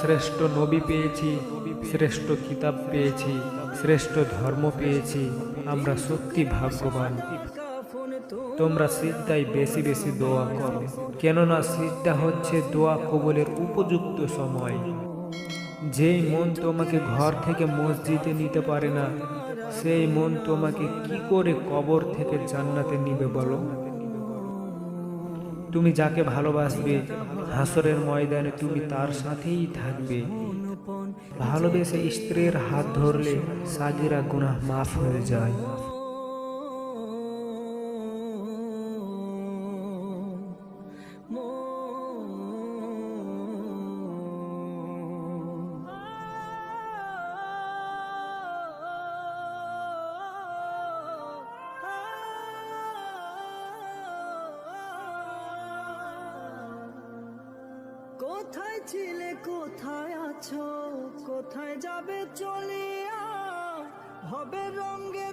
শ্রেষ্ঠ নবী পেয়েছি, শ্রেষ্ঠ কিতাব পেয়েছি, শ্রেষ্ঠ ধর্ম পেয়েছি, আমরা সত্যি ভাগ্যবান। তোমরা সিজদায় বেশি বেশি দোয়া করো, কেননা সিজদা হচ্ছে দোয়া কবলের উপযুক্ত সময়। যেই মন তোমাকে ঘর থেকে মসজিদে নিতে পারে না, সেই মন তোমাকে কি করে কবর থেকে জান্নাতে নিবে বলো? তুমি যাকে ভালোবাসবে, হাসরের ময়দানে তুমি তার সাথেই থাকবে। ভালোবেসে স্ত্রীর হাত ধরলে সাগিরা গুনাহ মাফ হয়ে যায়। কোথায় ছিলে কোথায় আছো কোথায় যাবে চলিয়া? হবে ওই